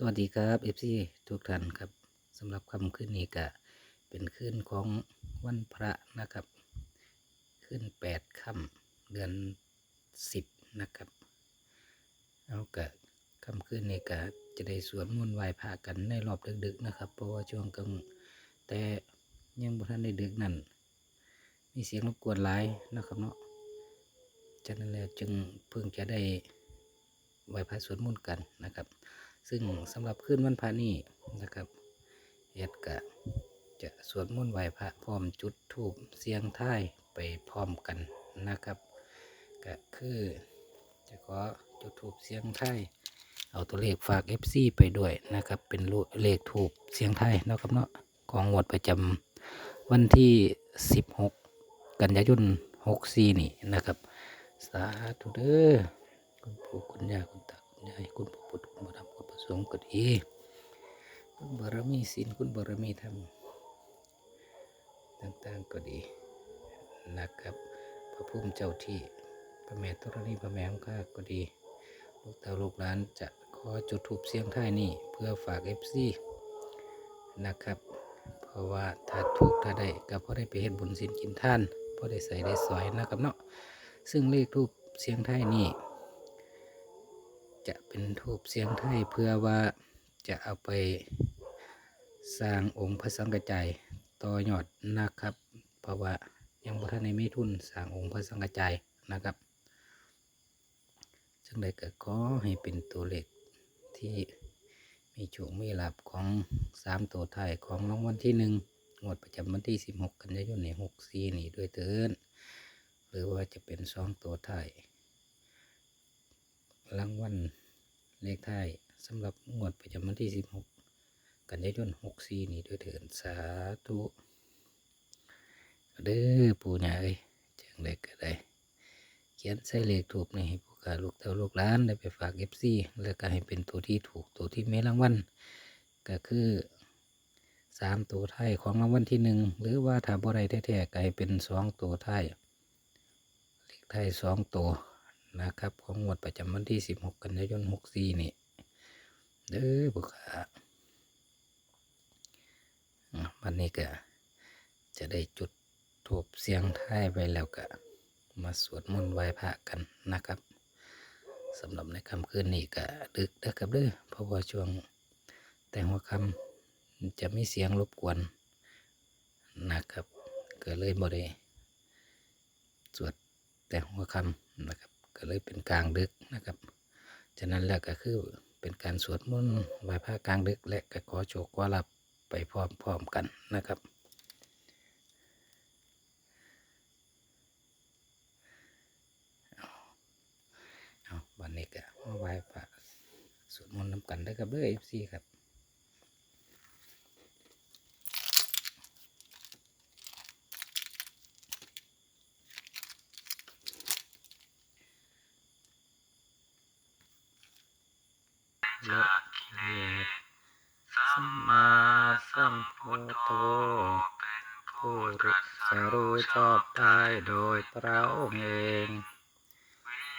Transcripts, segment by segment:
สวัสดีครับเอฟซีทุกท่านครับสำหรับคำขึ้นนี้ก็เป็นขึ้นของวันพระนะครับ ขึ้นแปดค่ำเดือนสิบนะครับเอากะคำขึ้นนี้ก็จะได้สวดมนต์ไหว้พระกันในรอบดึกๆนะครับ เพราะว่าช่วงกลางแต่ยังบ่ทันได้ดึกนั่นมีเสียงรบกวนหลายนะครับเนาะฉะนั้นแล้วจึงเพิ่งจะได้ไหว้พระสวดมนต์กันนะครับ ซึ่งสำหรับคืนวันพระนี้นะครับเอ็ดกะจะสวดมนต์ไหว้พระพร้อมจุดธูปเสียงท้ายไปพร้อมกันนะครับก็คือจะขอจุดธูปเสียงท้ายเอาตัวเลขฝาก FC ไปด้วยนะครับ เป็นเลขถูกเสียงไทยนะครับเนาะของงวดประจำวันที่ 16 กันยายน64 นี่นะครับ สาธุเด้อคุณปู่คุณย่าคุณตาคุณยายคุณปู่พุทธคุณพระธรรมคุณพระ สงก็ดีคุณบารมีศีลคุณบารมีธรรมต่างๆก็ดีนะครับพระพุ่มเจ้าที่พระแม่ธรณีพระแม่ของข้าก็ดี ลูกเต่าลูกหลานจะขอจุดถูปเสียงท้ายนี่เพื่อฝากเอฟซีนะครับ เพราะว่าถ้าถูกถ้าได้ก็พอได้ไปเฮ็ดบุญสินกินท่านพอได้ใส่ได้สอยนะครับเนาะซึ่งเลขทูปเสียงท้ายนี่ จะเป็นทูบเสียงไทยเพื่อว่าจะเอาไปสร้างองค์พระสังกัจจายต่อยอดนะครับ เพราะว่ายังบ่ทันในมีทุนสร้างองค์พระสังกัจจายนะครับจังใดก็ขอให้เป็นตัวเลขที่มีโชคมีลาภของสามตัวไทยของรางวัลที่หนึ่งงวดประจำวันที่ 16 กันยายนใน64 นี่ด้วยเถินหรือว่าจะเป็นสองตัวไทยรางวัล เลขท้ายสำหรับงวดประจำวันที่ 16 กันยายน64 นี้ด้วยเถิดสาธุเด้อปู่ย่าเอ้ยจังไดก็ได้ เขียนใส่เลขถูกนี่ให้ผู้ขาลูกเต้าลูกหลานได้ไปฝาก FC แล้วก็ให้เป็นตัวที่ถูกตัวที่ไม่รางวัลก็คือสามตัวท้ายของรางวัลที่หนึ่งหรือว่าถ้าบ่ได้แท้ๆก็ให้เป็นสองตัวท้ายเลขท้ายสองตัว นะครับ ของงวดประจำวันที่ 16 กันยายน 64 นี่เด้อบุคคาวันนี้ก็จะได้จุดถูบเสียงท้ายไปแล้วก็มาสวดมนต์ไหว้พระกันนะครับสำหรับในค่ำคืนนี้ก็ดึกนะครับเด้อเพราะว่าช่วงแต่หัวค่ำจะมีเสียงรบกวนนะครับ ก็เลยบ่ได้สวดแต่หัวค่ำนะครับ ก็เลยเป็นกลางดึกนะครับ ฉะนั้นแล้วก็คือเป็นการสวดมนต์ไหว้พระกลางดึก และก็ขอโชคขอรับไปพร้อมๆกันนะครับเอาวันนี้ก็มาไหว้พระสวดมนต์น้ำกันได้อครับเด้อเอฟซีครับ ละกิเลสสัมมาสัมพุทโธผู้รู้ จะรู้ชอบได้โดยพระองค์เอง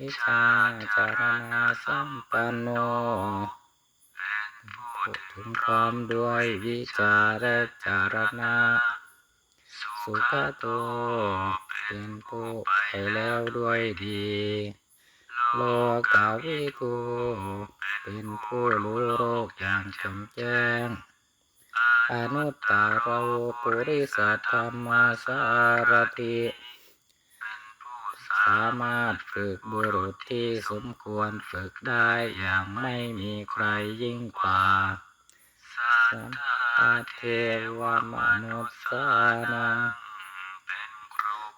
วิชาจารณาสัมปันโนพูดถึงความด้วยวิจารจารณา สุขโตเป็นผู้ไปแล้วด้วยดี โลกาวิทูเป็นผู้รู้โลกอย่างแจ่มแจ้ง อนุตตรเราปุริสัทธรรมสารถิสามารถฝึกบุรุษที่สมควรฝึกได้อย่างไม่มีใครยิ่งกว่าสัมมาเทวมนุษย์สานัง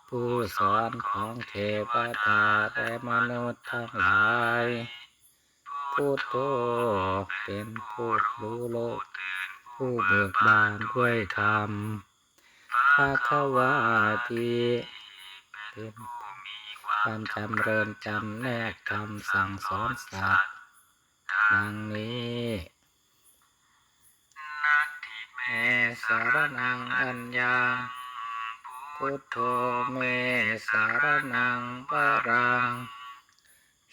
ผู้สอนของเทวดาและมนุษย์ทั้งหลายพุทโธเป็นผู้รู้โลก ผู้เบิกบานด้วยธรรมภาควาทีเป็นความจำเริญจำแนกคำสั่งสอนสัตว์ดังนี้เมสารนังอัญญาพุทโธเมสารนังปรัง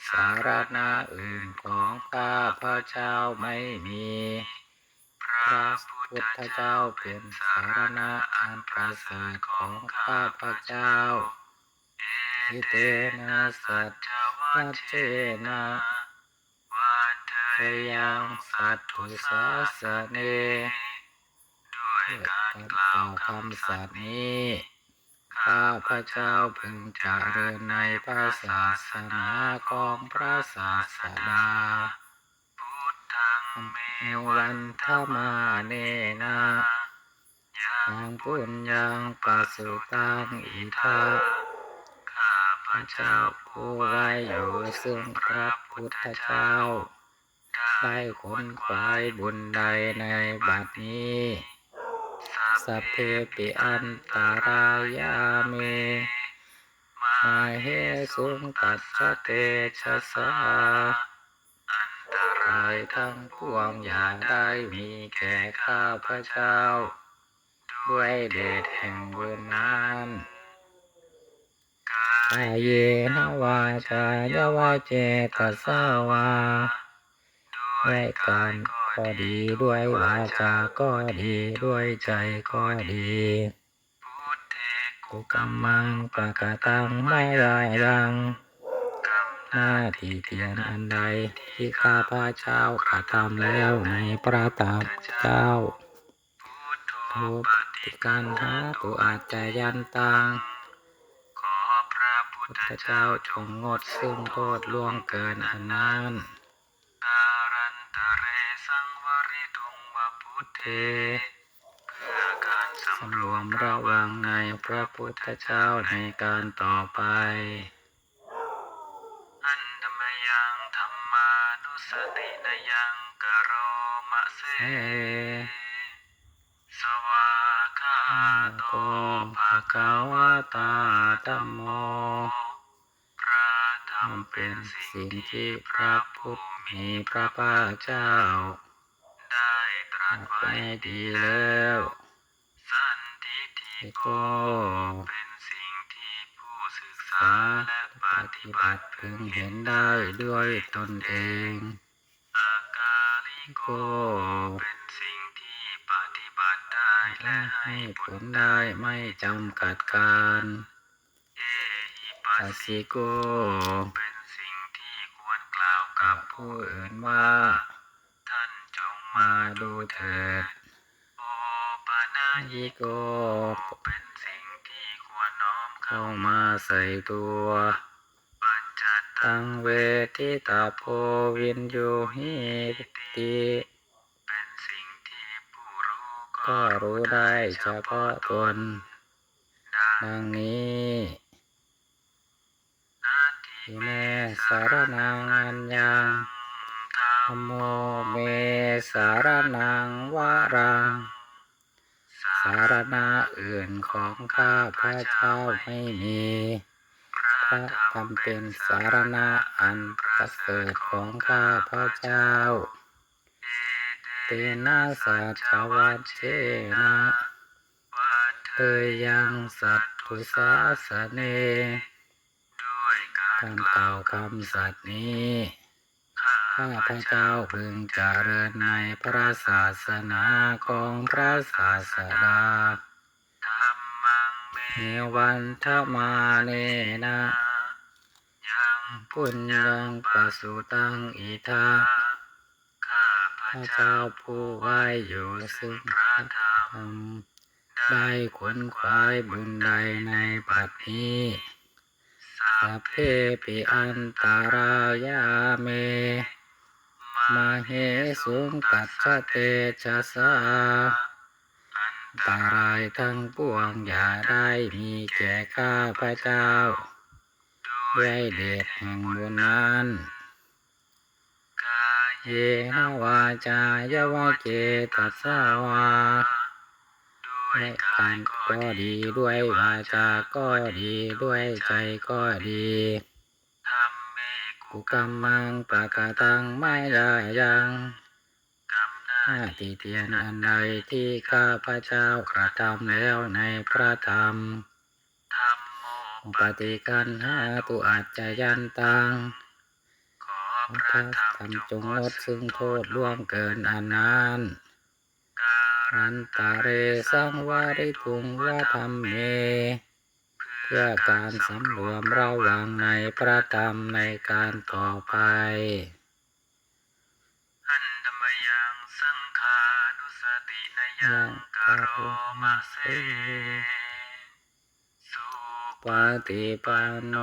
สารณะอื่นของข้าพระเจ้าไม่มี ระพุทธเจ้าเป็นสารณะอันประเสริฐของข้าพระเจ้าทิเตนะสัจวัจเจนะพยังสัตถุสาสเนด้วยการกล่าวคำสัตย์นี้ ข้าพระเจ้าพึงเจริญในพระศาสนาของพระศาสดา เอวันธรรมาเนนะยังปุญญังปัสสุตังอิทาข้าพระเจ้าผู้ไว้อยู่ซึ่งพระพุทธเจ้า ได้ขนขวายบุญใดในบัดนี้สัพเพปิอันตารายาเมมาเหสุงตัสเตชะสาายทั้งปวงอย่าได้มีแก่ข้าพระเจ้า ด้วยเดชแห่งบุญนั้นกายเยนวาจายวาเจตสาวาด้วยการก็ดีด้วยวาจาก็ดีด้วยใจก็ดีกุกรรมังปะกะตังไม่ได้ยัง หน้าที่เทียนอันใด ที่ข้าพระเจ้ากระทำแล้วในพระตาเจ้าทุปฏิการหาตุอาจจะยันตังขอพระพุทธเจ้าจงงดซึ่งโทษล่วงเกินอันนั้นการันตเรสังวริตุงวพุทเทเพื่อการสำรวมระวังในพระพุทธเจ้าในการต่อไป สวากาโตภะคะวะตาธัมโมพระธรรมเป็นสิ่งที่พระผู้มีพระภาคเจ้า ได้ตรัสไว้ดีแล้ว สันติทิโกเป็นสิ่งที่ผู้ศึกษาและปฏิบัติพึงเห็นได้ด้วยตนเอง กเป็นสิ่งที่ปฏิบัติได้และให้ผลได้ไม่จำกัดการเอหิปัสสิโกเป็นสิ่งที่ควรกล่าวกับผู้อื่นว่า ท่านจงมาดูเถิดโอปานายิโกเป็นสิ่งที่ควรน้อมเข้ามาใส่ตัวปัญจ ตังเวทิตาโพวินยูหิติเป็นสิ่งที่ผู้รู้ก็รู้ได้เฉพาะตน ดังนี้ทิเมสารนังอัญญังธรรมโมเมสารนังวารัง สารณะอื่นของข้าพระเจ้าไม่มี พระธรรมเป็นสารณะอันประเสริฐของข้าพระเจ้า เตนะสัจวัจเจนะเตยังสัตถุสาสเนด้วยการกล่าวคำสัตย์นี้ ข้าพระเจ้าพึงเจริญในพระศาสนาของพระศาสดาเมวันธมาเนนะ ปุญญังปัสสุตังอิทาข้าพระเจ้าผู้ไว้อยู่ซึ่งพระธรรมได้ขวนขวายบุญใดในบัดนี้ สัพเพปิอันตารายาเม มาเหสุงตัสสะเตชะสาอันตรายทั้งปวงอย่าได้มีแก่ข้าพระเจ้า ด้วยเดชแห่งบุญนั้นเยนวาจายาวาเจตัสสาวาด้วยการก็ดีด้วยวาจาก็ดีด้วยใจก็ดีกุกรรมังปะกะตังไม่ได้ยังหน้าที่เทียนอันใดที่ข้าพระเจ้ากระทำแล้วในพระธรรม ปฏิกันหาตุอาจจะยันตังพระธรรมจงลดซึ่งโทษล่วงเกินอานานอันตาเรสังวาริทุงวะธรรมเม เพื่อการสำรวมระวังในพระธรรมในการต่อไปยังกโรมาเสสุ ปฏิปันโน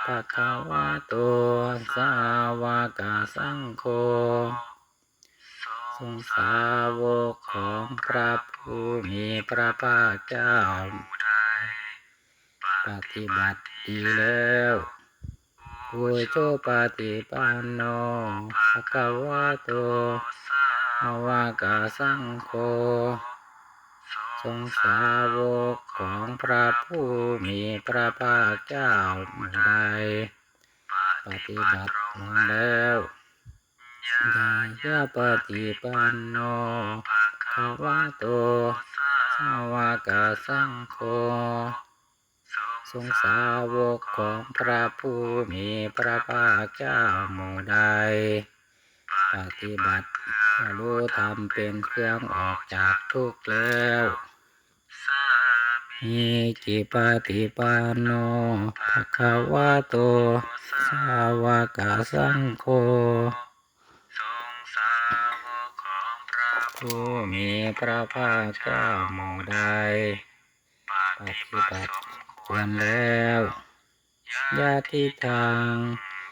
ภะคะวะโตสาวกสังโฆทรงสาวกของพระผู้มีพระภาคเจ้า ปฏิบัติดีแล้วผู้โจปฏิปันโนภะคะวะโตสาสาวกสังโฆ ทรงสาวกของพระผู้มีพระภาคเจ้าเมื่อใดปฏิบัติลงแล้วยายาปฏิปันโนภะคะวะโตสาวกสังโฆทรงสาวกของพระผู้มีพระภาคเจ้าหมู่ใดปฏิบัติ รู้ธรรมเป็นเครื่องออกจากทุกข์แล้วมีจิปฏิปันโนภะคะวะโต สาวกสังโฆผู้มีพระภาคเจ้าหมู่ใดปปฏิบัติควรแล้วญาติทาง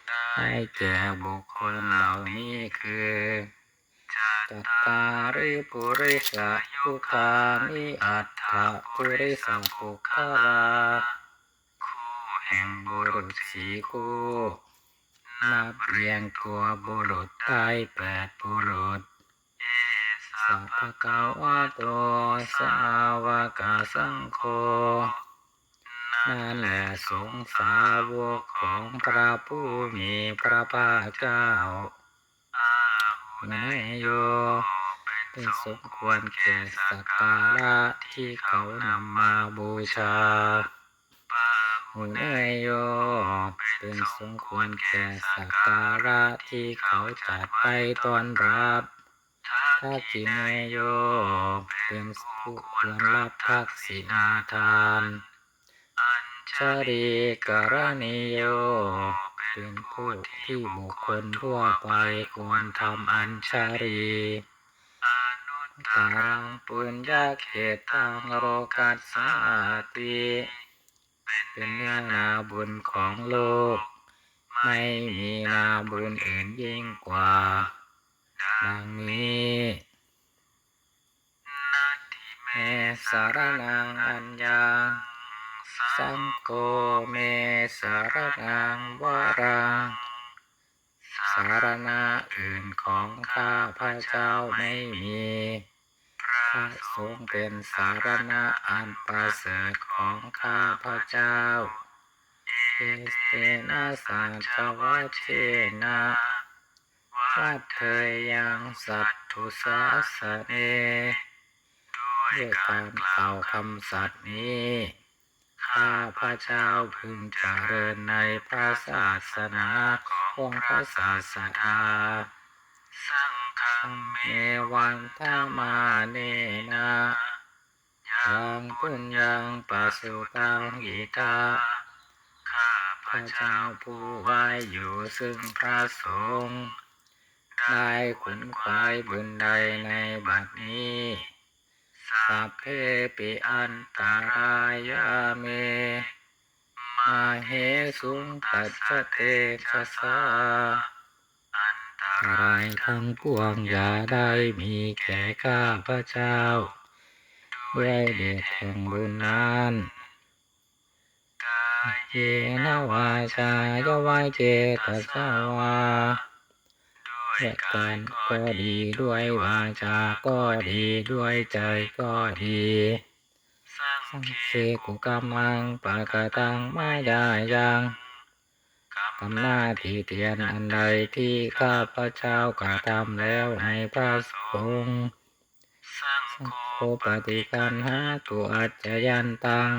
ได้ให้แก่บุคคลเหล่านี้คือ ตตาริปุริสะยุคานิอัตถะปุริสปุคลาคู่แห่งบุรุษสีสีคู่นับเรียงตัวบุรุษได้แปดบุรุษสัพพะกาวะโตสาวกสังโฆนั่นแหละสงสาวกของพระผู้มีพระภาคเจ้า หูนยโยเป็นสมควรแก่สักการะที่เขานำมาบูชาหุนยโยเป็นสมควรแก่สักการะที่เขาจัดไปต้อนรับทักขินายโยเป็นผู้ควรรับทักษิณาทานอัญชารีกรณิโย เป็นผู้ที่บุคคลทั่วไปควรทำอัญชารีตารังปุญญาเขตังโรกัสสาติเป็นเนื้อนาบุญของโลก ไม่มีนาบุญอื่นยิ่งกว่า ดังนี้เมสารนังอัญญา สังโฆเมสารนังวารังสารณะอื่นของข้าพระเจ้าไม่มี พระสงฆ์เป็นสารณะอันประเสริฐของข้าพระเจ้าเอสเตนะสัจวัชเชนะวัดเธอยังสัตถุสาสเนด้วยด้วยการกล่าววคำสัตย์นี้ ข้าพระเจ้าพึงเจริญในพระศาสนาของพระศาสดาสังฆังเมวันธามาเนนะยังปุญญังปัสสุตังอิทาข้าพระเจ้าผู้ไว้อยู่ซึ่งพระสงฆ์ได้ขนขวายบุญใดในบัดนี้ สัพเพปิอันตารายาเม มาเหสุงตัจจเตชะสาอันตอะไรายทั้งปวงอย่าได้มีแก่ข้าพระเจ้าด้วยเดชแห่งบุญนั้นเยนวาชายาวาเจตสาวา ด้วยด้วยกาการยก็ก็ดีดีด้วยวาจาก็ดีด้วยใจก็ดีสังสังเคเคกุกุกกามังปะกะตังมายายังกรรมทำหน้าที่เตียนอันใดที่ข้าพระเจ้ากระทำแล้วในพระสงฆ์สังสังโฆโฆปฏิกันหาตัวอัจจยันตัง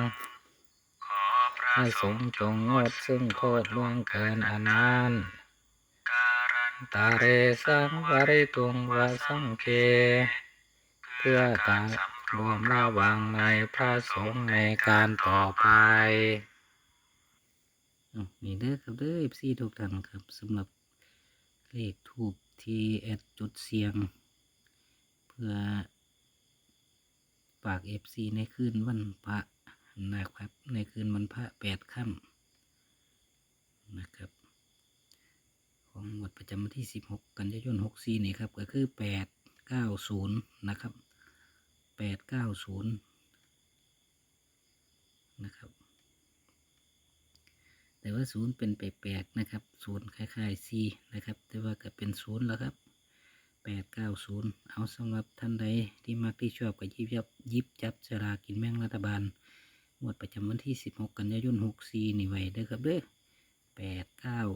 ขอพระพระสสงงฆ์ฆ์จจงงงงดดซึ่ซึ่งงโทโทษษล่ล่ววงงเกิเกินนอัอันนนั้นั้นนการ ตาเรสังวริตุงวาสังเค เพื่อการรวมระวังในพระสงฆ์ในการต่อไปนี่เด้อครับเด้อ FC ทุกท่านครับสำหรับเลขทูบที่แอดจุดเสียง เพื่อฝาก FC ในคืนวันพระนะครับ ในคืนวันพระแปดค่ำนะครับ ของงวดประจำวันที่ 16 กันยายน64นี่ครับก็คือ 890 นะครับ 890 นะครับ แต่ว่า0เป็นแปลกๆนะครับ0คล้ายๆ C นะครับ แต่ว่าก็เป็น0แล้วครับ 890 เอาสำหรับท่านใดที่มักที่ชอบก็ยิบยับยิบจับสลากินแบ่งรัฐบาลงวดประจำวันที่ 16 กันยายน64นี่ไว้เด้อครับเด้อ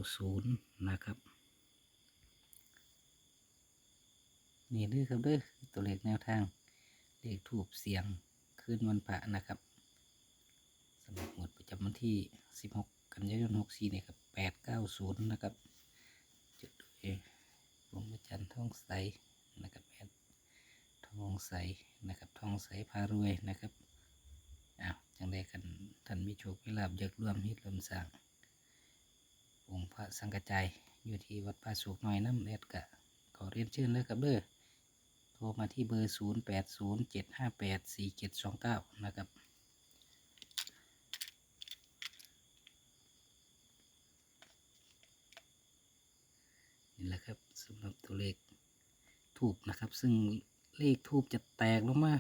890 นะครับ นี่เด้อครับเด้อตัวเลขแนวทาง เลขถูกเสียงคืนวันพระนะครับสำหรับหมวดประจำวันที่ 16 กันยายน64นี่ครับ890 นะครับจุดด้วยหลวงพระจันทร์ท่องใสนะครับแอดทองใสนะครับทองใสพารวยนะครับอ้าวจังได้กันท่านมีโชคมีลาบอยากร่วมฮิตลมสร้างองค์พระสังกจายอยู่ที่วัดป่าสุกน้อยน้ำแอดกะขอเรียนเชิญเลยครับเด้อ ทรมาที่เบอร์ 0 8 0 7 5 8 4 7 2 9 นะครับ นี่แหละครับสำหรับตัวเลขทูบนะครับ ซึ่งเลขทูบจะแตกลงมา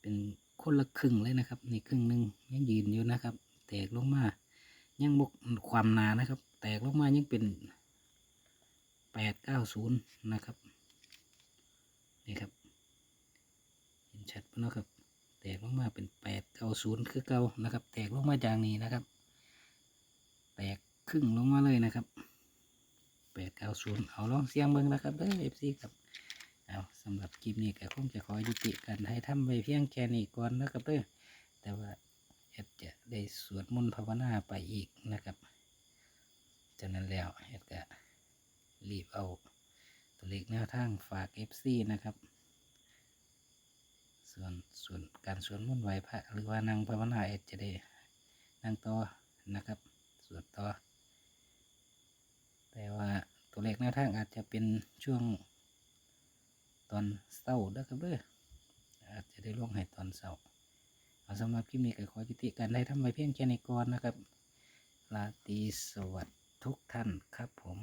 เป็นคนละครึ่งเลยนะครับ ในครึ่งหนึ่งยังยืนอยู่นะครับ แตกลงมา ยังบกความหนานะครับ แตกลงมายังเป็น 890 นะครับ นี่ครับ เห็นชัดปะเนาะครับ แตกลงมาเป็นแปดเก้าศูนย์คือเก่านะครับ แตกลงมาจากนี้นะครับ แตกครึ่งลงมาเลยนะครับแปดเก้าศูนย์เอาลองเสียงเบิ่งนะครับเด้อเอฟซีครับเอาสำหรับคลิปนี้ก็คงจะขอยุติการให้ทำไปเพียงแค่นี้ก่อนนะครับเด้อแต่ว่าแอดจะได้สวดมนต์ภาวนาไปอีกนะครับจากนั้นแล้วแอดก็รีบเอา ตัวเลขแนวทางฝาก FC นะครับ ส่วนส่วนการสวดมนต์ไหวพระหรือว่านางภาวนาเอจะได้นั่งต่อนะครับสวดต่อ แต่ว่าตัวเลขแนวทางอาจจะเป็นช่วงตอนเศร้าเด้อครับเด้ออาจจะได้ลงให้ตอนเศร้าเอาสำหรับคลิปนี้ก็ขอจุติการได้ทำไว้เพียงแค่นี้ก่อนนะครับลาตีสวัสดิ์ทุกท่านครับผม